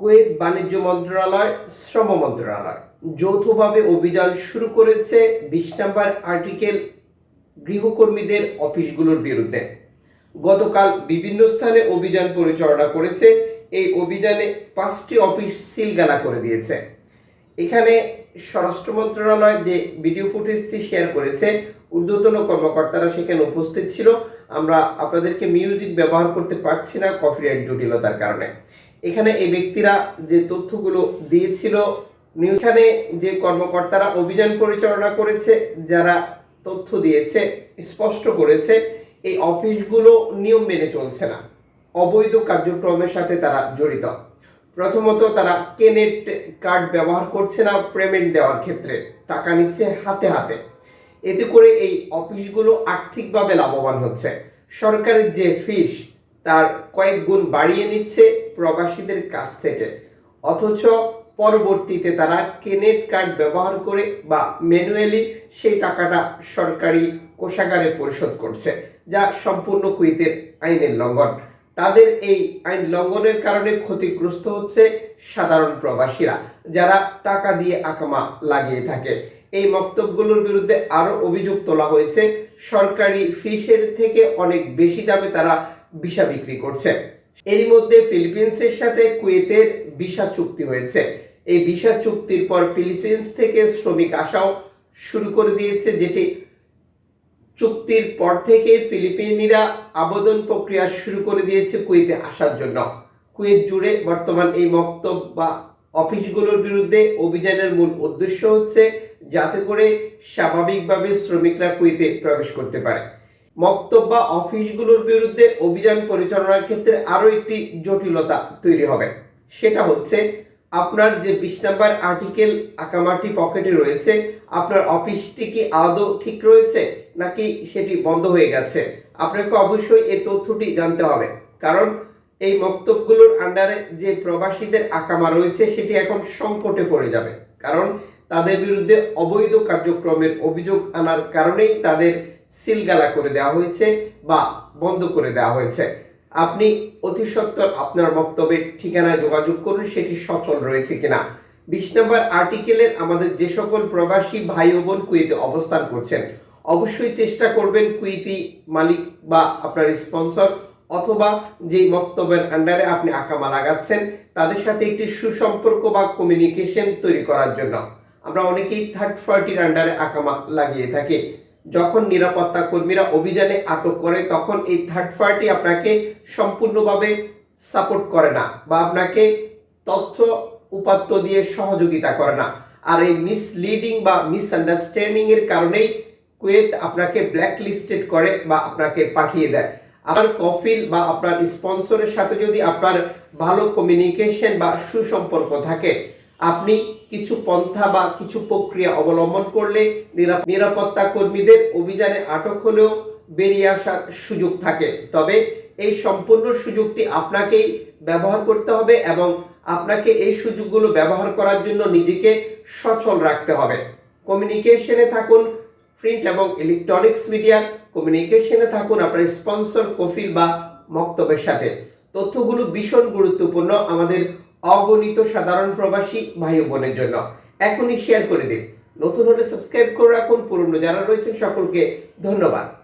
Kuwait বাণিজ্য মন্ত্রণালয়, শ্রম মন্ত্রণালয়। যৌথভাবে অভিযান শুরু করেছে বিশ নম্বর আর্টিকেল গৃহকর্মীদের অফিসগুলোর বিরুদ্ধে। গতকাল বিভিন্ন স্থানে অভিযান পরিচালনা করেছে। এই অভিযানে পাঁচটি অফিস সিলগালা করে দিয়েছে। এখানে স্বরাষ্ট্র মন্ত্রণালয় যে ভিডিও ফুটেজটি শেয়ার করেছে, ঊর্ধ্বতন কর্মকর্তারা সেখানে উপস্থিত ছিল। আমরা আপনাদেরকে মিউজিক ব্যবহার করতে পারছি না, কপিরাইট জটিলতার কারণে। এখানে এই ব্যক্তিরা যে তথ্যগুলো দিয়েছিল এখানে যে কর্মকর্তারা অভিযান পরিচালনা করেছে, যারা তথ্য দিয়েছে, স্পষ্ট করেছে, এই অফিসগুলো নিয়ম মেনে চলছে না। অবৈধ কার্যক্রমের সাথে তারা জড়িত। প্রথমত তারা কেনেট কার্ড ব্যবহার করছে না পেমেন্ট দেওয়ার ক্ষেত্রে। টাকা নিচ্ছে হাতে হাতে। এতে করে এই অফিসগুলো আর্থিকভাবে লাভবান হচ্ছে। সরকারের যে ফিস তার কয়েক গুণ বাড়িয়ে নিচ্ছে প্রবাসীদের কাছ থেকে। অথচ পরবর্তীতে তারা কেনেট কার্ড ব্যবহার করে বা ম্যানুয়ালি সেই টাকাটা সরকারি কোষাগারে পরিশোধ করছে, যা সম্পূর্ণ কুইতের আইনের লঙ্ঘন। তাদের এই আইন লঙ্ঘনের কারণে ক্ষতিগ্রস্ত হচ্ছে সাধারণ প্রবাসীরা, যারা টাকা দিয়ে আকামা লাগিয়ে থাকে। এই বক্তব্যগুলোর বিরুদ্ধে আরও অভিযোগ তোলা হয়েছে, সরকারি ফিসের থেকে অনেক বেশি দামে তারা ভিসা বিক্রি করছে। এরই মধ্যে ফিলিপিন্সের সাথে কুয়েতের ভিসা চুক্তি হয়েছে। এই ভিসা চুক্তির পর ফিলিপিন্স থেকে শ্রমিক আসাও শুরু করে দিয়েছে, যেটি চুক্তির পর থেকে ফিলিপিনিরা আবেদন প্রক্রিয়া শুরু করে দিয়েছে কুয়েতে আসার জন্য। কুয়েত জুড়ে বর্তমান এই মক্তব বা অফিসগুলোর বিরুদ্ধে অভিযানের মূল উদ্দেশ্য হচ্ছে যাতে করে স্বাভাবিকভাবে শ্রমিকরা কুয়েতে প্রবেশ করতে পারে। মক্তব বা অফিসগুলোর বিরুদ্ধে অভিযান পরিচালনার ক্ষেত্রে আরও একটি জটিলতা তৈরি হবে। সেটা হচ্ছে, আপনার যে বিশ নাম্বার আর্টিকেল আকামাটি পকেটে রয়েছে, আপনার অফিসটি কি আদৌ ঠিক রয়েছে নাকি সেটি বন্ধ হয়ে গেছে? আপনাকে অবশ্যই এই তথ্যটি জানতে হবে। কারণ এই মক্তবগুলোর আন্ডারে যে প্রবাসীদের আকামা রয়েছে, সেটি এখন সংকটে পড়ে যাবে। কারণ তাদের বিরুদ্ধে অবৈধ কার্যক্রমের অভিযোগ আনার কারণেই তাদের সিলগালা করে দেওয়া হয়েছে বা বন্ধ করে দেওয়া হয়েছে। আপনি অতি সত্বর আপনার বক্তব্যের ঠিকানায় যোগাযোগ করুন, সেটি সচল রয়েছে কিনা। বিশ নম্বর আর্টিকেলের আমাদের যে সকল প্রবাসী ভাই বোন কুয়েতে অবস্থান করছেন, অবশ্যই চেষ্টা করবেন কুইতি মালিক বা আপনার স্পন্সর অথবা যেই বক্তব্যের আন্ডারে আপনি আকামা লাগাচ্ছেন, তাদের সাথে একটি সুসম্পর্ক বা কমিউনিকেশন তৈরি করার জন্য। আমরা অনেকেই থার্ড পার্টির আন্ডারে আকামা লাগিয়ে থাকি। যখন নিরাপত্তা কর্মীরা অভিযানে আটক করে, তখন এই থার্ড পার্টি আপনাকে সম্পূর্ণভাবে সাপোর্ট করে না বা আপনাকে তথ্য উপাত্ত দিয়ে সহযোগিতা করে না। আর এই মিসলিডিং বা মিসআন্ডারস্ট্যান্ডিং এর কারণেই কুয়েত আপনাকে ব্ল্যাক লিস্টেড করে বা আপনাকে পাঠিয়ে দেয়। আপনার কফিল বা আপনার স্পন্সরের সাথে যদি আপনার ভালো কমিউনিকেশন বা সুসম্পর্ক থাকে আপনি কিছু পন্থা বা কিছু প্রক্রিয়া অবলম্বন করলে নিরা- নিরাপত্তা কর্মীদের অভিযানে আটক হলেও বেরিয়ে আসার সুযোগ থাকে। তবে এই সম্পূর্ণ সুযোগটি আপনাকেই ব্যবহার করতে হবে এবং আপনাকে এই সুযোগগুলো ব্যবহার করার জন্য নিজেকে সচল রাখতে হবে। কমিউনিকেশনে থাকুন, প্রিন্ট এবং ইলেকট্রনিক্স মিডিয়া কমিউনিকেশনে থাকুন আপনার স্পন্সর, কফিল বা মক্তবের সাথে। তথ্যগুলো ভীষণ গুরুত্বপূর্ণ। আমাদের অগণিত সাধারণ প্রবাসী ভাই বোনের জন্য। এখনই শেয়ার করে দিন। নতুন হলে সাবস্ক্রাইব করে রাখুন। পুরনো যারা রয়েছেন সকলকে ধন্যবাদ।